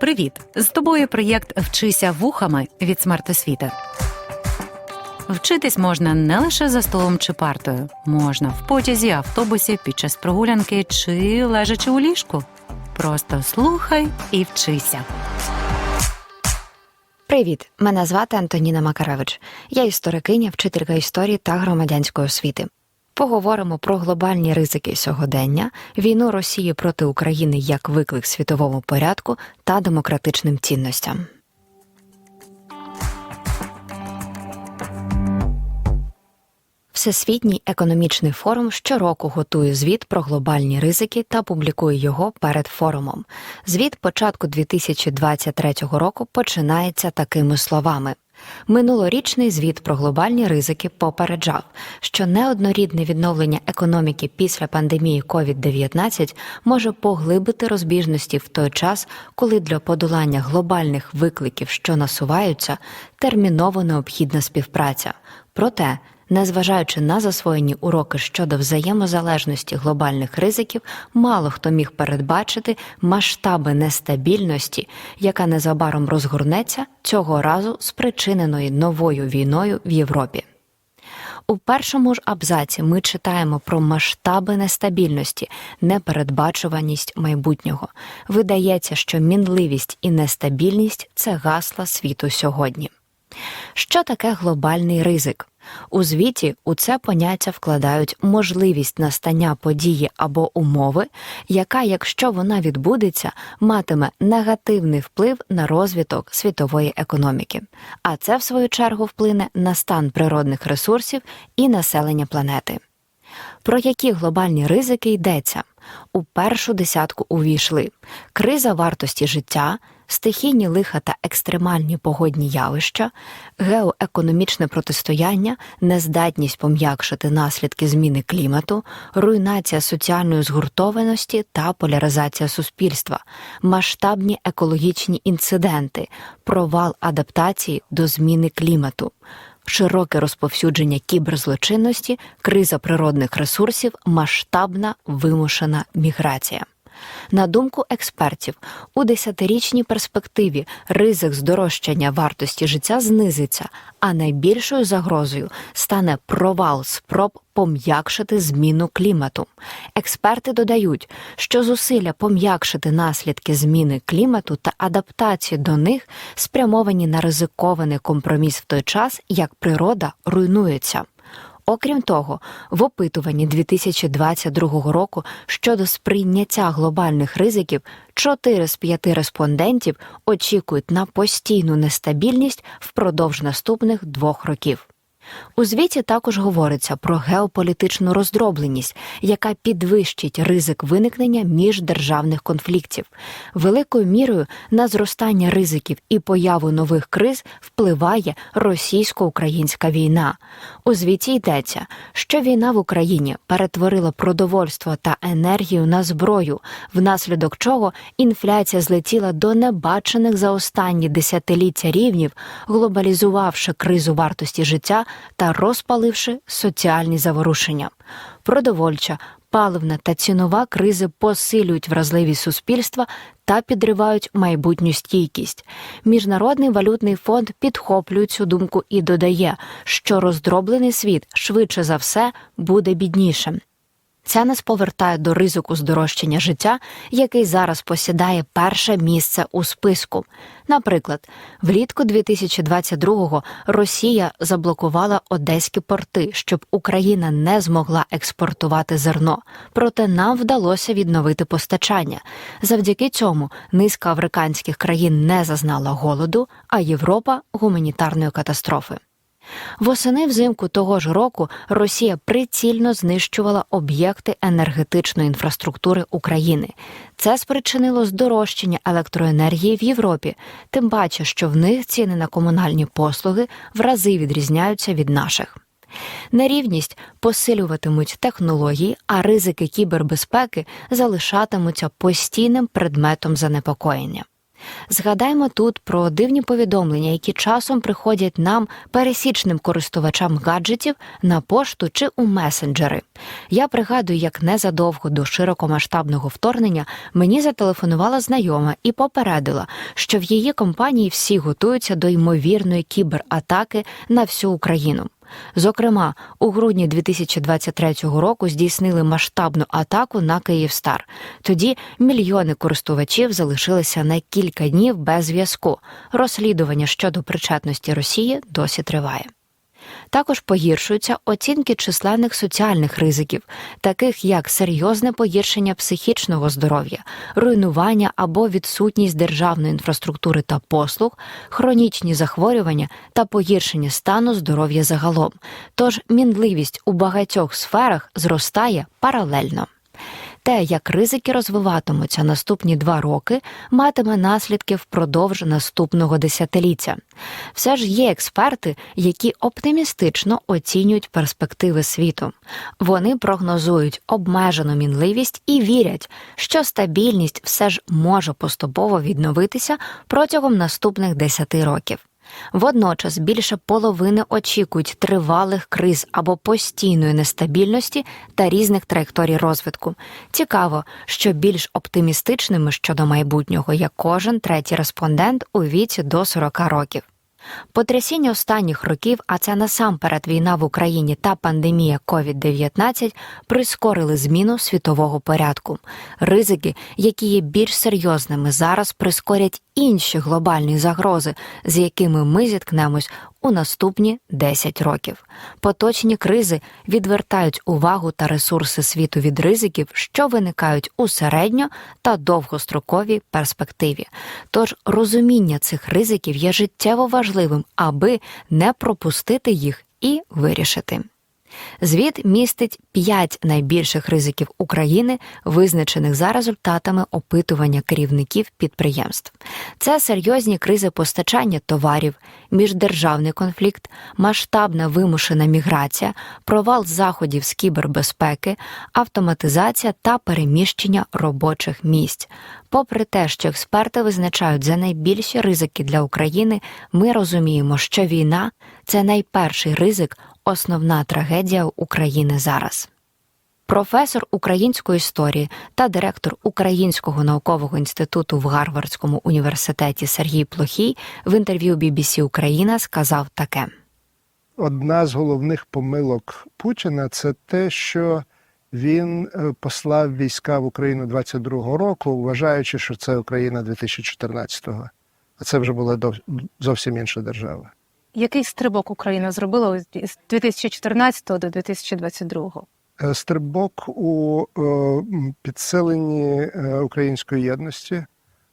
Привіт! З тобою проєкт Вчися вухами від смертосвіти. Вчитись можна не лише за столом чи партою, можна в потязі, автобусі, під час прогулянки чи лежачи у ліжку. Просто слухай і вчися. Привіт! Мене звати Антоніна Макаревич. Я історикиня, вчителька історії та громадянської освіти. Поговоримо про глобальні ризики сьогодення, війну Росії проти України як виклик світовому порядку та демократичним цінностям. Всесвітній економічний форум щороку готує звіт про глобальні ризики та публікує його перед форумом. Звіт початку 2023 року починається такими словами. Минулорічний звіт про глобальні ризики попереджав, що неоднорідне відновлення економіки після пандемії COVID-19 може поглибити розбіжності в той час, коли для подолання глобальних викликів, що насуваються, терміново необхідна співпраця. Проте Незважаючи на засвоєні уроки щодо взаємозалежності глобальних ризиків, мало хто міг передбачити масштаби нестабільності, яка незабаром розгорнеться цього разу спричиненої новою війною в Європі. У першому ж абзаці ми читаємо про масштаби нестабільності, непередбачуваність майбутнього. Видається, що мінливість і нестабільність це гасла світу сьогодні. Що таке глобальний ризик? У звіті у це поняття вкладають можливість настання події або умови, яка, якщо вона відбудеться, матиме негативний вплив на розвиток світової економіки, а це, в свою чергу, вплине на стан природних ресурсів і населення планети. Про які глобальні ризики йдеться? У першу десятку увійшли криза вартості життя, стихійні лиха та екстремальні погодні явища, геоекономічне протистояння, нездатність пом'якшити наслідки зміни клімату, руйнація соціальної згуртованості та поляризація суспільства, масштабні екологічні інциденти, провал адаптації до зміни клімату. Широке розповсюдження кіберзлочинності, криза природних ресурсів, масштабна вимушена міграція. На думку експертів, у десятирічній перспективі ризик здорожчання вартості життя знизиться, а найбільшою загрозою стане провал спроб пом'якшити зміну клімату. Експерти додають, що зусилля пом'якшити наслідки зміни клімату та адаптації до них спрямовані на ризикований компроміс в той час, як природа руйнується. Окрім того, в опитуванні 2022 року щодо сприйняття глобальних ризиків 4 з 5 респондентів очікують на постійну нестабільність впродовж наступних двох років. У звіті також говориться про геополітичну роздробленість, яка підвищить ризик виникнення міждержавних конфліктів. Великою мірою на зростання ризиків і появу нових криз впливає російсько-українська війна. У звіті йдеться, що війна в Україні перетворила продовольство та енергію на зброю, внаслідок чого інфляція злетіла до небачених за останні десятиліття рівнів, глобалізувавши кризу вартості життя та розпаливши соціальні заворушення. Продовольча, паливна та цінова кризи посилюють вразливість суспільства та підривають майбутню стійкість. Міжнародний валютний фонд підхоплює цю думку і додає, що роздроблений світ швидше за все буде біднішим. Це нас повертає до ризику здорожчання життя, який зараз посідає перше місце у списку. Наприклад, влітку 2022-го Росія заблокувала одеські порти, щоб Україна не змогла експортувати зерно. Проте нам вдалося відновити постачання. Завдяки цьому низка африканських країн не зазнала голоду, а Європа гуманітарної катастрофи. Восени взимку того ж року Росія прицільно знищувала об'єкти енергетичної інфраструктури України. Це спричинило здорожчання електроенергії в Європі, тим паче, що в них ціни на комунальні послуги в рази відрізняються від наших. Нерівність посилюватимуть технології, а ризики кібербезпеки залишатимуться постійним предметом занепокоєння. Згадаймо тут про дивні повідомлення, які часом приходять нам, пересічним користувачам гаджетів, на пошту чи у месенджери. Я пригадую, як незадовго до широкомасштабного вторгнення мені зателефонувала знайома і попередила, що в її компанії всі готуються до ймовірної кібератаки на всю Україну. Зокрема, у грудні 2023 року здійснили масштабну атаку на Київстар. Тоді мільйони користувачів залишилися на кілька днів без зв'язку. Розслідування щодо причетності Росії досі триває. Також погіршуються оцінки численних соціальних ризиків, таких як серйозне погіршення психічного здоров'я, руйнування або відсутність державної інфраструктури та послуг, хронічні захворювання та погіршення стану здоров'я загалом. Тож мінливість у багатьох сферах зростає паралельно. Те, як ризики розвиватимуться наступні два роки, матиме наслідки впродовж наступного десятиліття. Все ж є експерти, які оптимістично оцінюють перспективи світу. Вони прогнозують обмежену мінливість і вірять, що стабільність все ж може поступово відновитися протягом наступних 10 років. Водночас більше половини очікують тривалих криз або постійної нестабільності та різних траєкторій розвитку. Цікаво, що більш оптимістичними щодо майбутнього є кожен третій респондент у віці до 40 років. Потрясіння останніх років, а це насамперед війна в Україні та пандемія COVID-19, прискорили зміну світового порядку. Ризики, які є більш серйозними зараз, прискорять інші глобальні загрози, з якими ми зіткнемось у наступні 10 років. Поточні кризи відвертають увагу та ресурси світу від ризиків, що виникають у середньо та довгостроковій перспективі. Тож розуміння цих ризиків є життєво важливим, аби не пропустити їх і вирішити. Звіт містить п'ять найбільших ризиків України, визначених за результатами опитування керівників підприємств. Це серйозні кризи постачання товарів, міждержавний конфлікт, масштабна вимушена міграція, провал заходів з кібербезпеки, автоматизація та переміщення робочих місць. Попри те, що експерти визначають за найбільші ризики для України, ми розуміємо, що війна це найперший ризик, основна трагедія України зараз. Професор української історії та директор Українського наукового інституту в Гарвардському університеті Сергій Плохій в інтерв'ю BBC Україна сказав таке: Одна з головних помилок Путіна це те, що він е, послав війська в Україну 22-го року, вважаючи, що це Україна 2014-го. А це вже була зовсім інша держава. Який стрибок Україна зробила з 2014 до 2022? Е, Стрибок у е, підсиленні е, української єдності,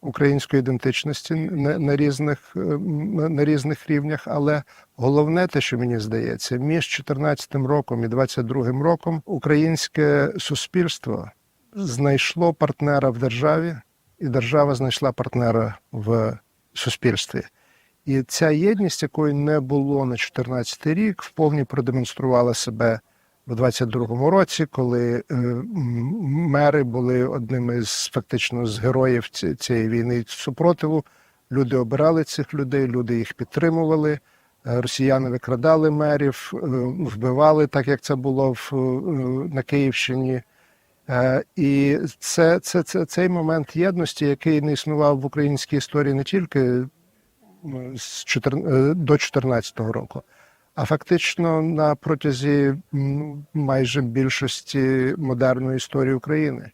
української ідентичності на, різних, на різних рівнях. Але головне, те, що мені здається, між 2014 роком і 2022 роком українське суспільство знайшло партнера в державі, і держава знайшла партнера в суспільстві. І ця єдність, якої не було на 2014 рік, вповні продемонструвала себе у 22-му році, коли е, мери були одними з фактично з героїв цієї війни супротиву. Люди обирали цих людей, люди їх підтримували. Е, Росіяни викрадали мерів, е, вбивали, так як це було в, на Київщині. І це, це, це цей момент єдності, який не існував в українській історії не тільки з 14 е, до 2014 року, а фактично на протязі майже більшості модерної історії України.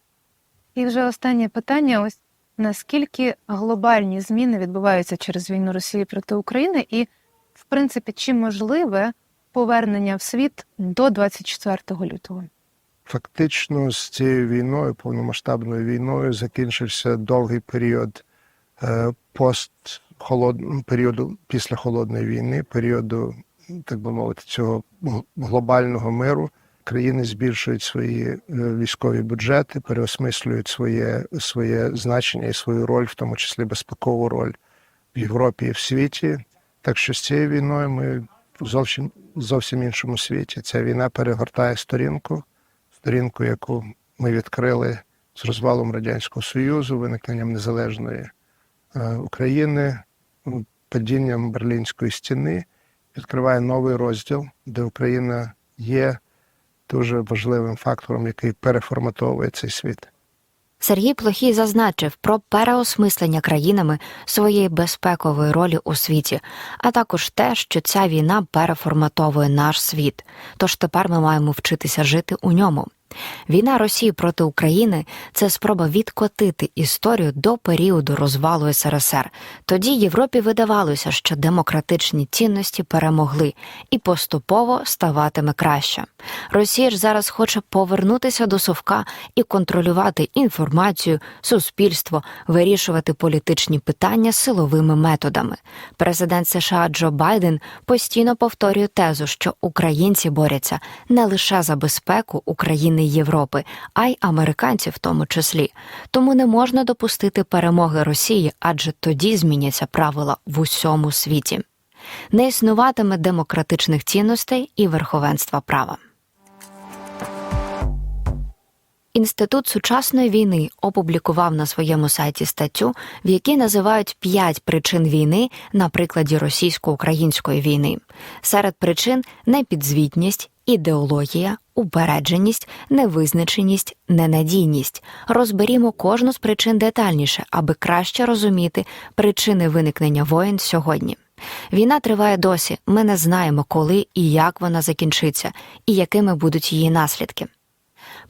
І вже останнє питання: ось наскільки глобальні зміни відбуваються через війну Росії проти України, і в принципі, чи можливе повернення в світ до 24 лютого? Фактично з цією війною, повномасштабною війною, закінчився довгий період е, пост періоду після холодної війни, періоду, так би мовити, цього глобального миру. Країни збільшують свої е, військові бюджети, переосмислюють своє, своє значення і свою роль, в тому числі безпекову роль в Європі і в світі. Так що з цією війною ми в зовсім зовсім іншому світі. Ця війна перегортає сторінку, сторінку, яку ми відкрили з розвалом Радянського Союзу, виникненням незалежної е, України падінням Берлінської стіни відкриває новий розділ, де Україна є дуже важливим фактором, який переформатовує цей світ. Сергій Плохій зазначив про переосмислення країнами своєї безпекової ролі у світі, а також те, що ця війна переформатовує наш світ. Тож тепер ми маємо вчитися жити у ньому. Війна Росії проти України це спроба відкотити історію до періоду розвалу СРСР. Тоді Європі видавалося, що демократичні цінності перемогли і поступово ставатиме краще. Росія ж зараз хоче повернутися до совка і контролювати інформацію, суспільство, вирішувати політичні питання силовими методами. Президент США Джо Байден постійно повторює тезу, що українці борються не лише за безпеку України і Європи, а й американців в тому числі. Тому не можна допустити перемоги Росії, адже тоді зміняться правила в усьому світі. Не існуватиме демократичних цінностей і верховенства права. Інститут сучасної війни опублікував на своєму сайті статтю, в якій називають п'ять причин війни на прикладі російсько-української війни. Серед причин непідзвітність, ідеологія, упередженість, невизначеність, ненадійність. Розберімо кожну з причин детальніше, аби краще розуміти причини виникнення воєн сьогодні. Війна триває досі. Ми не знаємо, коли і як вона закінчиться, і якими будуть її наслідки.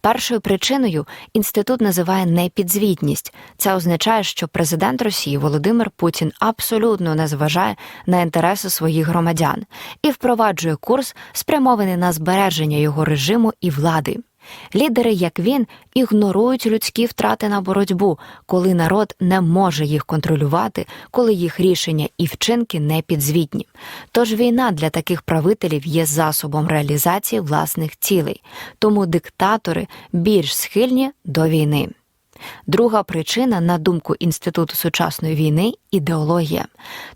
Першою причиною інститут називає непідзвітність. Це означає, що президент Росії Володимир Путін абсолютно не зважає на інтереси своїх громадян і впроваджує курс, спрямований на збереження його режиму і влади. Лідери, як він, ігнорують людські втрати на боротьбу, коли народ не може їх контролювати, коли їх рішення і вчинки не підзвітні. Тож війна для таких правителів є засобом реалізації власних цілей, тому диктатори більш схильні до війни. Друга причина, на думку Інституту сучасної війни, ідеологія.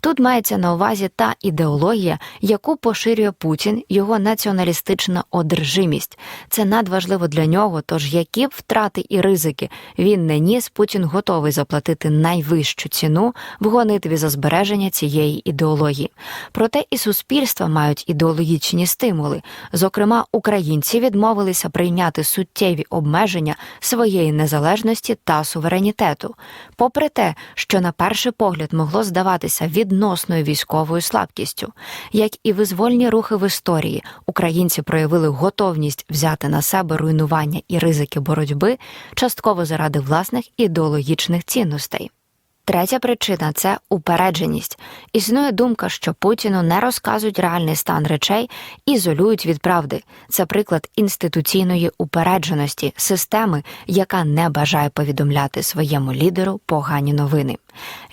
Тут мається на увазі та ідеологія, яку поширює Путін, його націоналістична одержимість. Це надважливо для нього. Тож які б втрати і ризики він не ніс, Путін готовий заплатити найвищу ціну в гонитві за збереження цієї ідеології. Проте і суспільства мають ідеологічні стимули. Зокрема, українці відмовилися прийняти суттєві обмеження своєї незалежності та суверенітету, попри те, що на перший погляд могло здаватися відносною військовою слабкістю, як і визвольні рухи в історії, українці проявили готовність взяти на себе руйнування і ризики боротьби частково заради власних ідеологічних цінностей. Третя причина це упередженість. Існує думка, що Путіну не розказують реальний стан речей, ізолюють від правди. Це приклад інституційної упередженості, системи, яка не бажає повідомляти своєму лідеру погані новини.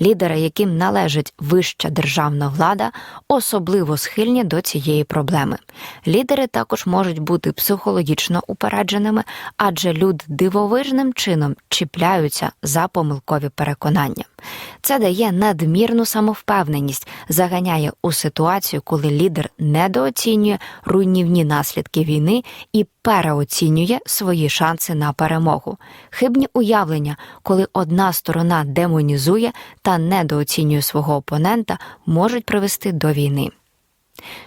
Лідери, яким належить вища державна влада, особливо схильні до цієї проблеми. Лідери також можуть бути психологічно упередженими, адже люди дивовижним чином чіпляються за помилкові переконання. Це дає надмірну самовпевненість, заганяє у ситуацію, коли лідер недооцінює руйнівні наслідки війни і переоцінює свої шанси на перемогу. Хибні уявлення, коли одна сторона демонізує та недооцінює свого опонента, можуть привести до війни.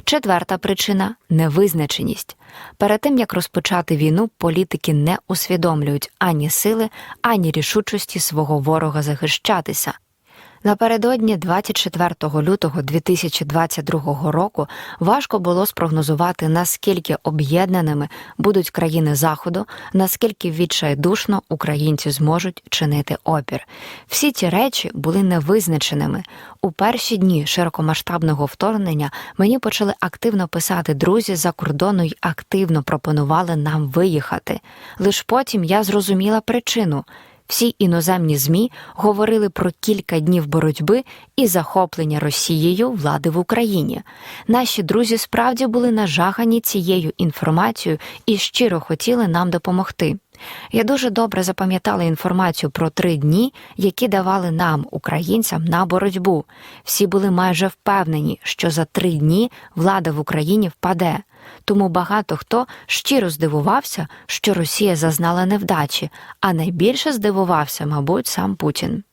Четверта причина невизначеність. Перед тим як розпочати війну, політики не усвідомлюють ані сили, ані рішучості свого ворога захищатися. Напередодні 24 лютого 2022 року важко було спрогнозувати, наскільки об'єднаними будуть країни Заходу, наскільки відчайдушно українці зможуть чинити опір. Всі ці речі були невизначеними. У перші дні широкомасштабного вторгнення мені почали активно писати друзі за кордону й активно пропонували нам виїхати. Лиш потім я зрозуміла причину. Всі іноземні змі говорили про кілька днів боротьби і захоплення Росією влади в Україні. Наші друзі справді були нажахані цією інформацією і щиро хотіли нам допомогти. Я дуже добре запам'ятала інформацію про три дні, які давали нам, українцям, на боротьбу. Всі були майже впевнені, що за три дні влада в Україні впаде. Тому багато хто щиро здивувався, що Росія зазнала невдачі, а найбільше здивувався, мабуть, сам Путін.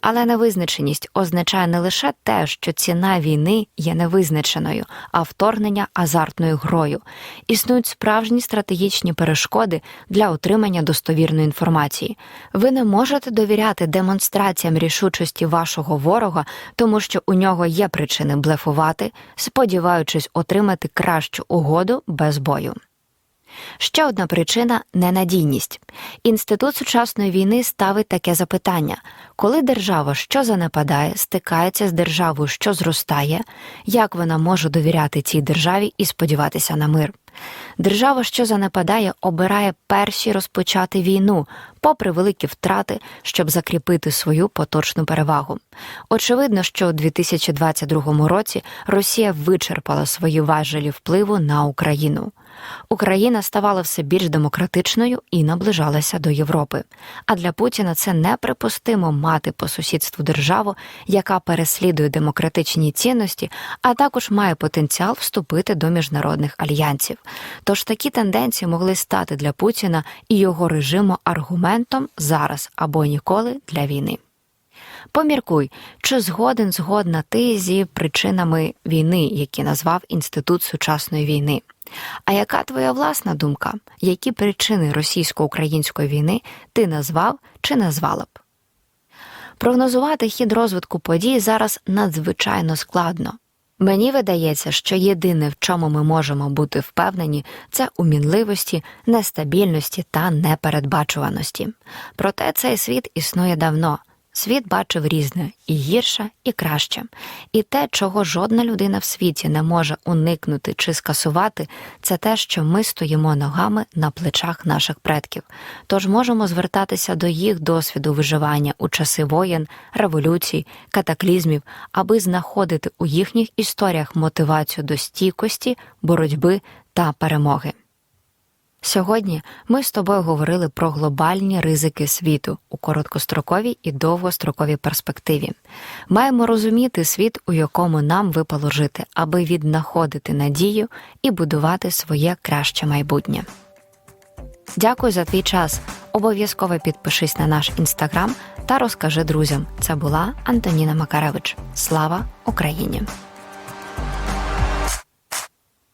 Але невизначеність означає не лише те, що ціна війни є невизначеною, а вторгнення азартною грою. Існують справжні стратегічні перешкоди для отримання достовірної інформації. Ви не можете довіряти демонстраціям рішучості вашого ворога, тому що у нього є причини блефувати, сподіваючись отримати кращу угоду без бою. Ще одна причина ненадійність. Інститут сучасної війни ставить таке запитання: коли держава, що занепадає, стикається з державою, що зростає, як вона може довіряти цій державі і сподіватися на мир? Держава, що занепадає, обирає перші розпочати війну, попри великі втрати, щоб закріпити свою поточну перевагу. Очевидно, що у 2022 році Росія вичерпала свої важелі впливу на Україну. Україна ставала все більш демократичною і наближалася до Європи. А для Путіна це неприпустимо мати по сусідству державу, яка переслідує демократичні цінності, а також має потенціал вступити до міжнародних альянсів. Тож такі тенденції могли стати для Путіна і його режиму аргументом зараз або ніколи для війни. Поміркуй, чи згоден згодна ти зі причинами війни, які назвав Інститут сучасної війни. А яка твоя власна думка? Які причини російсько-української війни ти назвав чи назвала б? Прогнозувати хід розвитку подій зараз надзвичайно складно. Мені видається, що єдине, в чому ми можемо бути впевнені, це у мінливості, нестабільності та непередбачуваності. Проте цей світ існує давно. Світ бачив різне і гірше, і краще. І те, чого жодна людина в світі не може уникнути чи скасувати, це те, що ми стоїмо ногами на плечах наших предків. Тож можемо звертатися до їх досвіду виживання у часи воєн, революцій, катаклізмів, аби знаходити у їхніх історіях мотивацію до стійкості, боротьби та перемоги. Сьогодні ми з тобою говорили про глобальні ризики світу у короткостроковій і довгостроковій перспективі. Маємо розуміти світ, у якому нам випало жити, аби віднаходити надію і будувати своє краще майбутнє. Дякую за твій час. Обов'язково підпишись на наш інстаграм та розкажи друзям. Це була Антоніна Макаревич. Слава Україні!